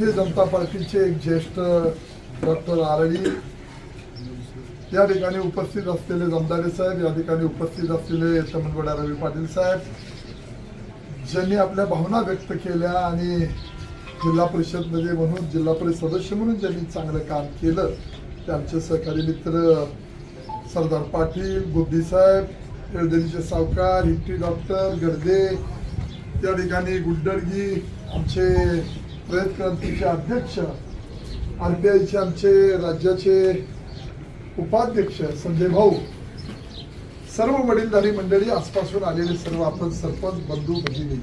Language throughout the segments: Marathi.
भारतीय जनता पार्टीचे एक ज्येष्ठ डॉक्टर आरडी या ठिकाणी उपस्थित असलेले जमदारे साहेब या ठिकाणी उपस्थित असलेले तमनगोडा रवी पाटील साहेब ज्यांनी आपल्या भावना व्यक्त केल्या आणि जिल्हा परिषदमध्ये म्हणून जिल्हा परिषद सदस्य म्हणून ज्यांनी चांगलं काम केलं ते आमचे सहकारी मित्र सरदार पाटील बुद्धी साहेब येळदेवीचे सावकार हिट्टी डॉक्टर गर्दे त्या ठिकाणी गुड्डडगी आमचे रयत क्रांतीचे अध्यक्ष आर पी आयचे आमचे राज्याचे उपाध्यक्ष संजय भाऊ सर्व वडीलधारी मंडळी आसपासून आलेले सर्व आपण सरपंच बंधू भगिनी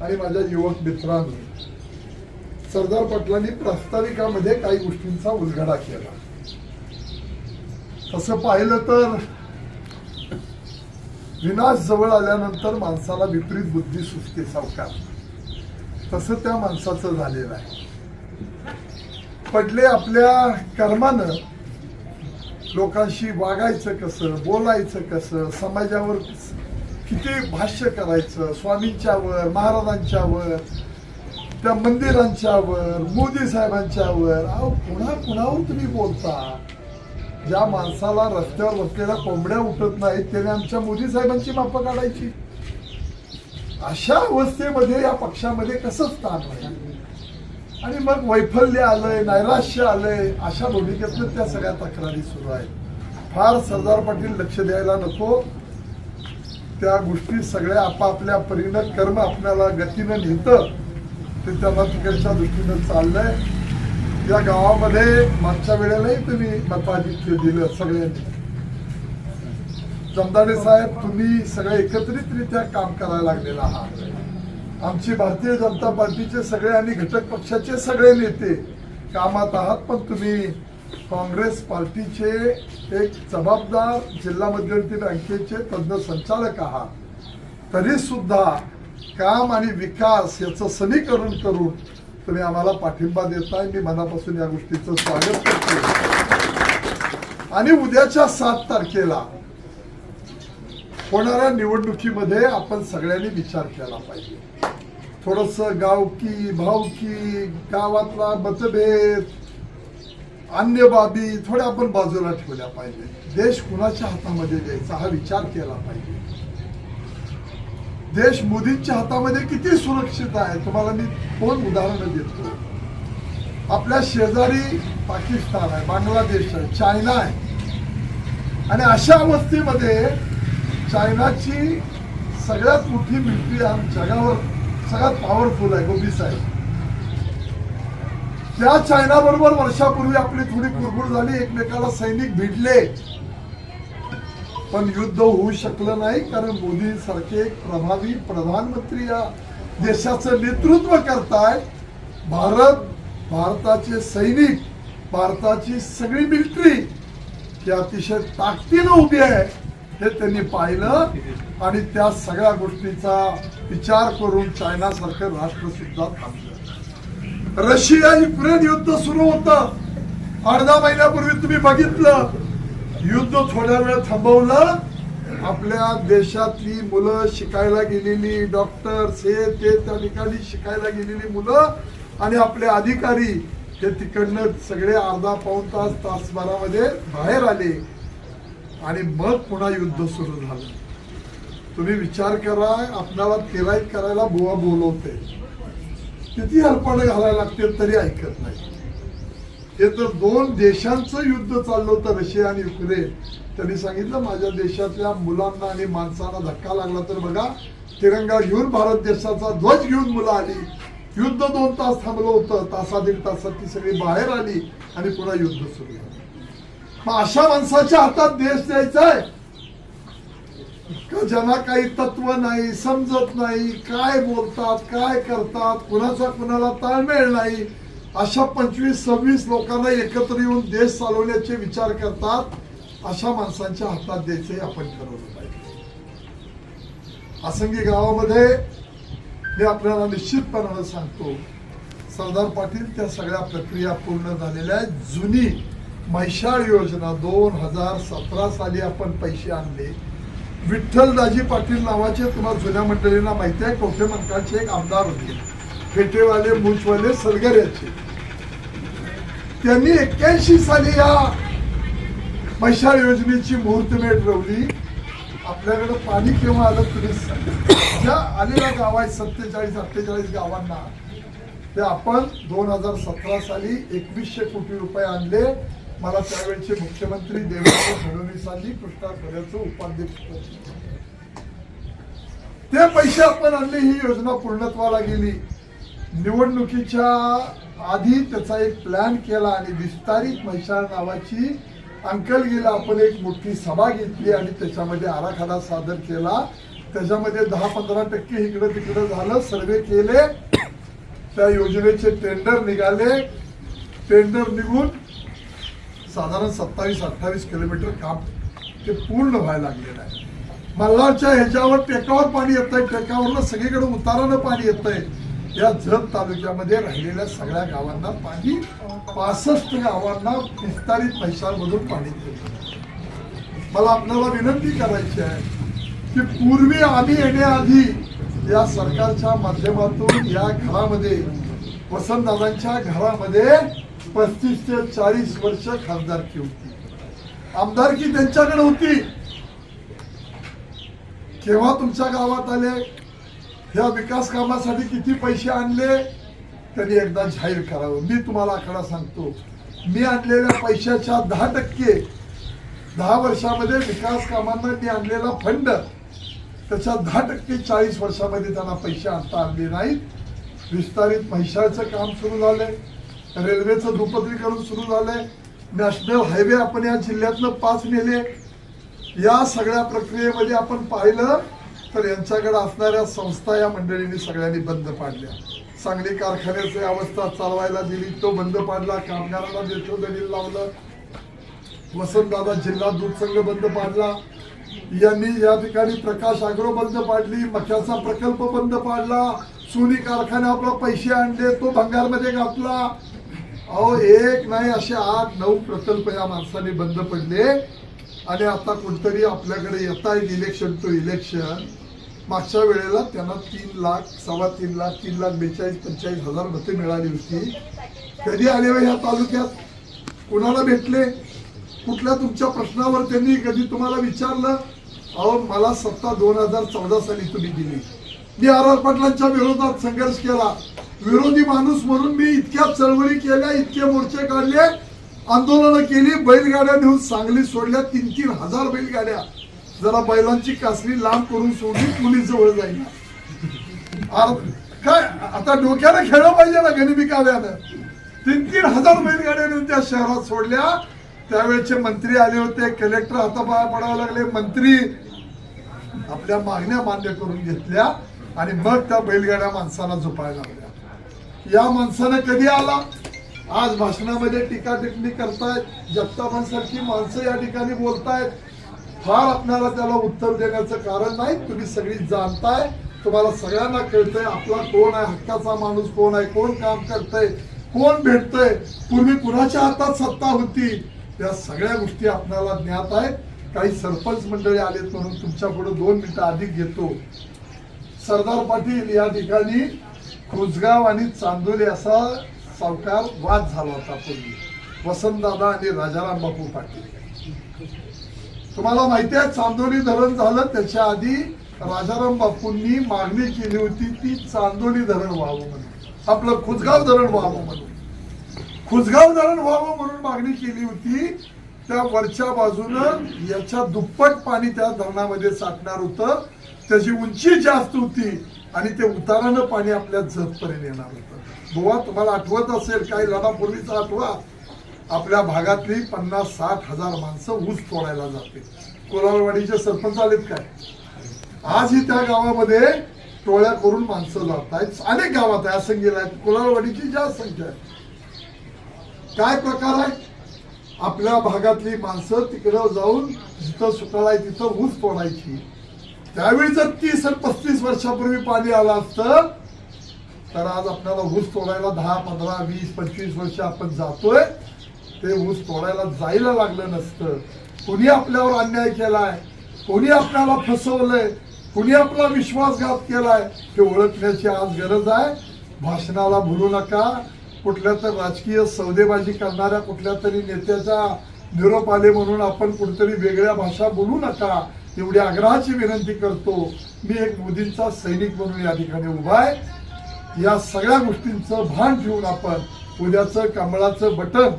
आणि माझ्या युवक मित्रांनो सरदार पटलांनी प्रास्ताविकामध्ये काही गोष्टींचा उलगडा केला. तसं पाहिलं तर विनाश जवळ आल्यानंतर माणसाला विपरीत बुद्धी सुचते सावकार. तसं त्या माणसाचं झालेलं आहे. पडले आपल्या कर्मानं लोकांशी वागायचं कसं बोलायचं कसं समाजावर किती भाष्य करायचं स्वामींच्यावर महाराजांच्यावर त्या मंदिरांच्यावर मोदी साहेबांच्यावर अहो पुन्हा कुणावर तुम्ही बोलता? ज्या माणसाला रस्त्यावर बसलेल्या कोंबड्या उठत नाहीत त्याने आमच्या मोदी साहेबांची मापं काढायची. अशा अवस्थेमध्ये या पक्षामध्ये कसं स्थान आहे आणि मग वैफल्य आलंय नैराश्य आलंय अशा भूमिकेतनं त्या सगळ्या तक्रारी सुरू आहेत. फार सरदार पाटील लक्ष द्यायला नको. त्या गोष्टी सगळ्या आपापल्या परीनं कर्म आपल्याला गतीनं नेतं ते त्यांना तिकडच्या दृष्टीनं चाललंय. या गावामध्ये मागच्या वेळेलाही तुम्ही मताधिक्य दिलं सगळ्यांनी. जमदाडे साहेब तुम्ही सगळे एकत्रितरित्या काम करायला लागलेला आहात. आमची भारतीय जनता पार्टीचे सगळे आणि घटक पक्षाचे सगळे नेते कामात आहात पण तुम्ही काँग्रेस पार्टीचे एक जबाबदार जिल्हा मध्यवर्ती बँकेचे तज्ज्ञ संचालक आहात. तरी सुद्धा काम आणि विकास याचं समीकरण करून तुम्ही आम्हाला पाठिंबा देताय. मी मनापासून या गोष्टीचं स्वागत करतो. आणि उद्याच्या सात तारखेला होणाऱ्या निवडणुकीमध्ये आपण सगळ्यांनी विचार केला पाहिजे. थोडस गावकी भावकी गावातला मतभेद अन्य बाबी थोड्या आपण बाजूला ठेवल्या पाहिजे. देश कुणाच्या हातामध्ये द्यायचा हा विचार केला पाहिजे. देश मोदींच्या हातामध्ये किती सुरक्षित आहे तुम्हाला मी दोन उदाहरणं देतो. आपल्या शेजारी पाकिस्तान आहे बांगलादेश आहे चायना आहे. आणि अशा अवस्थेमध्ये चायनाची सगळ्यात मोठी मिलिटरी आर्म जगावर सगळ्यात पॉवरफुल आहे गोबी साहेब. त्या चायना बरोबर वर्षापूर्वी आपली थोडी कुरबुर झाली एकमेकाला सैनिक भिडले पण युद्ध होऊ शकलं नाही कारण मोदी सारखे प्रभावी प्रधानमंत्री या देशाचं नेतृत्व करताय भारत भारताचे सैनिक भारताची सगळी मिलिटरी ही अतिशय ताकदीनं उभी आहे. हे त्यांनी पाहिलं आणि त्या सगळ्या गोष्टीचा विचार करून चायनासारखं राष्ट्र सुद्धा थांबलं. रशिया युक्रेन युद्ध सुरू होतं. अर्धा महिन्यापूर्वी तुम्ही बघितलं. युद्ध थोड्या वेळ थांबवलं. आपल्या देशातली मुलं शिकायला गेलेली डॉक्टर्स हे ते त्या ठिकाणी शिकायला गेलेली मुलं आणि आपले अधिकारी हे तिकडनं सगळे अर्धा पाऊण तास तासभरामध्ये बाहेर आले. आणि मग पुन्हा युद्ध सुरू झालं. तुम्ही विचार करा आपल्याला तेराईत करायला बुवा बोलवते. किती अर्पण घालायला लागते तरी ऐकत नाही. हे तर दोन देशांचं युद्ध चाललं होतं रशिया आणि युक्रेन. त्यांनी सांगितलं माझ्या देशातल्या मुलांना आणि माणसांना धक्का लागला तर बघा तिरंगा घेऊन भारत देशाचा ध्वज घेऊन मुलं आली. युद्ध दोन तास थांबलं होतं तासा दीड तासात ती सगळी बाहेर आली आणि पुन्हा युद्ध सुरू मग अशा माणसाच्या हातात देश द्यायचा आहे का ज्यांना काही तत्व नाही समजत नाही काय बोलतात काय करतात कुणाचा कुणाला ताळमेळ नाही अशा पंचवीस सव्वीस लोकांना एकत्र येऊन देश चालवण्याचे विचार करतात अशा माणसांच्या हातात द्यायचे आपण ठरवलं पाहिजे. आसंगी गावामध्ये मी आपल्याला निश्चितपणानं सांगतो सरदार पाटील त्या सगळ्या प्रक्रिया पूर्ण झालेल्या आहेत. जुनी म्हैशाळ योजना दोन हजार सतरा साली आपण पैसे आणले. विठ्ठलदाजी पाटील नावाचे तुम्हाला जुन्या मंडळींना माहिती आहे कोठे मंकाळचे एक आमदार होते. फेटेवाले मूचवाले सलगऱ्याचे त्यांनी एक्क्याऐंशी साली या मैशाळ योजनेची मुहूर्तमेढ रवली. आपल्याकडे पाणी केव्हा आलं तुम्ही ज्या आलेल्या गाव आहेत सत्तेचाळीस अठ्ठेचाळीस गावांना ते आपण दोन हजार सतरा साली एकवीसशे कोटी रुपये आणले. मला त्यावेळचे मुख्यमंत्री देवेंद्र फडणवीसांनी कृष्णा खोऱ्याचं उपाध्यक्ष ते पैसे आपण आणले ही योजना पूर्णत्वाला गेली. निवडणुकीच्या आधी त्याचा एक प्लॅन केला आणि विस्तारित मैशाळ नावाची अंकलगीला आपण एक मोठी सभा घेतली आणि त्याच्यामध्ये आराखडा सादर केला. त्याच्यामध्ये दहा पंधरा टक्के इकडं तिकडं झालं सर्वे केले. त्या योजनेचे टेंडर निघाले. टेंडर निघून साधारण सत्तावीस अठ्ठावीस किलोमीटर काम ते पूर्ण व्हायला लागलेलं आहे. मल्हारच्या ह्याच्यावर टेकावर पाणी येत आहे. टेकावरनं सगळीकडे उतारानं पाणी येत आहे. या जत तालुक्यामध्ये राहिलेल्या सगळ्या गावांना पाणी पासष्ट गावांना विस्तारित पैशांमधून पाणी देतं मला आपल्याला विनंती करायची आहे की पूर्वी आम्ही येण्याआधी या सरकारच्या माध्यमातून या घरामध्ये वसंतदादांच्या घरामध्ये पस्तीस ते चाळीस वर्ष खासदारकी होती. आमदारकी त्यांच्याकडे होती. केव्हा तुमच्या गावात आले? ह्या विकास कामासाठी किती पैसे आणले? त्यांनी एकदा जाहीर करावं. मी तुम्हाला आकडा सांगतो. मी आणलेल्या पैशाच्या दहा टक्के दहा वर्षामध्ये विकास कामांना मी आणलेला फंड त्याच्या दहा टक्के चाळीस वर्षामध्ये त्यांना पैसे आणता आणले नाहीत. विस्तारित पैशाचं काम सुरू झालंय. रेल्वेचं दुपदरीकरण सुरू झालंय. नॅशनल हायवे आपण या जिल्ह्यातनं पाच नेले. या सगळ्या प्रक्रियेमध्ये आपण पाहिलं तर यांच्याकडे असणाऱ्या संस्था या मंडळींनी सगळ्यांनी बंद पाडल्या. सांगली कारखान्याची अवस्था चालवायला दिली तो बंद पाडला कामगारांना देतो दलील लावलं. वसंतदादा जिल्हा दूध संघ बंद पाडला. यांनी या ठिकाणी प्रकाश आग्रो बंद पाडली मक्याचा प्रकल्प बंद पाडला. सोनी कारखाने आपला पैसे आणले तो भंगारमध्ये घातला. अहो एक नाही असे आठ नऊ प्रकल्प या माणसाने बंद पडले. आणि आता कोणतरी आपल्याकडे येत आहेत इलेक्शन टू इलेक्शन मागच्या वेळेला त्यांना तीन लाख सव्वा तीन लाख तीन लाख बेचाळीस पंचेचाळीस हजार मते मिळाली होती. कधी आले ह्या तालुक्यात? कुणाला भेटले? कुठल्या तुमच्या प्रश्नावर त्यांनी कधी तुम्हाला विचारलं? अहो मला सत्ता दोन हजार चौदा साली तुम्ही दिली. मी आर आर पाटलांच्या विरोधात संघर्ष केला. विरोधी माणूस म्हणून मी इतक्या चळवळी केल्या इतके मोर्चे काढले आंदोलनं केली बैलगाड्या नेऊन सांगली सोडल्या तीन तीन हजार बैलगाड्या. जरा बैलांची कासरी लांब करून सोडली पोलीस जवळ जाईल काय आता डोक्याला खेळलं पाहिजे ना गणिबी काव्यानं. तीन तीन हजार बैलगाड्या नेऊन त्या शहरात सोडल्या. त्यावेळेचे मंत्री आले होते कलेक्टर हातापाया पडावे लागले मंत्री आपल्या मागण्या मान्य करून घेतल्या आणि मग त्या बैलगाड्या माणसाला झोपायला लागल्या. या माणसानं कधी आला? आज भाषणामध्ये टीका टिप्पणी करतायत जगतापांसारखी माणसं या ठिकाणी बोलतायत. फार आपल्याला त्याला उत्तर देण्याचं कारण नाही तुम्ही सगळी जाणताय. तुम्हाला सगळ्यांना कळतंय आपला कोण आहे हक्काचा माणूस कोण आहे कोण काम करतंय कोण भेटतंय. पूर्वी कुणाच्या हातात सत्ता होती? या सगळ्या गोष्टी आपल्याला ज्ञात आहेत. काही सरपंच मंडळी आलेत म्हणून तुमच्यापुढे दोन मिनिटं अधिक घेतो. सरदार पाटील या ठिकाणी कुसगाव आणि चांदोली असा सावकार वाद झाला होता पूर्वी. वसंतदादा आणि राजाराम बापू पाटील. तुम्हाला माहिती आहे चांदोली धरण झालं त्याच्या आधी राजाराम बापूंनी मागणी केली होती ती चांदोली धरण व्हावं म्हणून. आपलं खुजगाव धरण व्हावं म्हणून. खुजगाव धरण व्हावं म्हणून मागणी केली होती त्या वरच्या बाजूनं याच्या दुप्पट पाणी त्या धरणामध्ये साठणार होतं. त्याची उंची जास्त होती आणि ते उतारानं पाणी आपल्या जतपर्यंत येणार होतं. गोवा तुम्हाला आठवत असेल काही लढापूर्वीचा आठवा. आपल्या भागातली पन्नास साठ हजार माणसं ऊस तोडायला जाते. कोलारवाडीचे सरपंच आलेत काय? आजही त्या गावामध्ये टोळ्या करून माणसं जात आहेत. अनेक गावात आहे असं आहेत. आहे कोलारवाडीची जास्त संख्या आहे. काय प्रकार आहे? आपल्या भागातली माणसं तिकडं जाऊन जिथं सुकाळ तिथं ऊस तोडायची. त्यावेळी जर तीस आणि पस्तीस वर्षापूर्वी पाणी आलं असतं तर आज आपल्याला ऊस तोडायला दहा पंधरा वीस पंचवीस वर्ष आपण जातोय. ते ऊस तोडायला जायला लागलं नसतं. कोणी आपल्यावर अन्याय केलाय कोणी आपल्याला फसवलंय कोणी आपला विश्वासघात केलाय हे ओळखण्याची आज गरज आहे. भाषणाला भुलू नका. कुठल्या तर राजकीय सौदेबाजी करणाऱ्या कुठल्या तरी नेत्याचा निरोप आले म्हणून आपण कुठेतरी वेगळ्या भाषा बोलू नका. एवढी आग्रहाची विनंती करतो मी एक मोदींचा सैनिक म्हणून या ठिकाणी उभा आहे. या सगळ्या गोष्टींचं भान ठेवून आपण उद्याचं कमळाचं बटन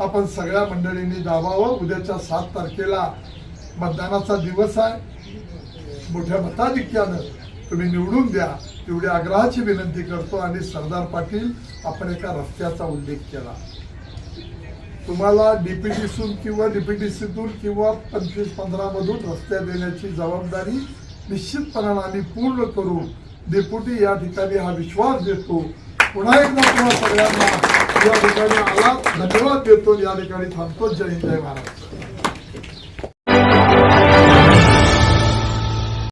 आपण सगळ्या मंडळींनी दाबावं. उद्याच्या सात तारखेला मतदानाचा दिवस आहे. मोठ्या मताधिक्यानं तुम्ही निवडून द्या. एवढी आग्रहाची विनंती करतो आणि सरदार पाटील आपण एका रस्त्याचा उल्लेख केला. तुम्हाला डीपीटीसून किंवा डीपीटीसीतून किंवा पंचवीस पंधरामधून रस्त्या देण्याची जबाबदारी निश्चितपणानं आम्ही पूर्ण करू डेप्युटी या ठिकाणी हा विश्वास देतो. पुन्हा एकदा तुम्हाला सगळ्यांना या ठिकाणी आला. धन्यवाद देतो या ठिकाणी थांबतो. जय हिंद जय महाराज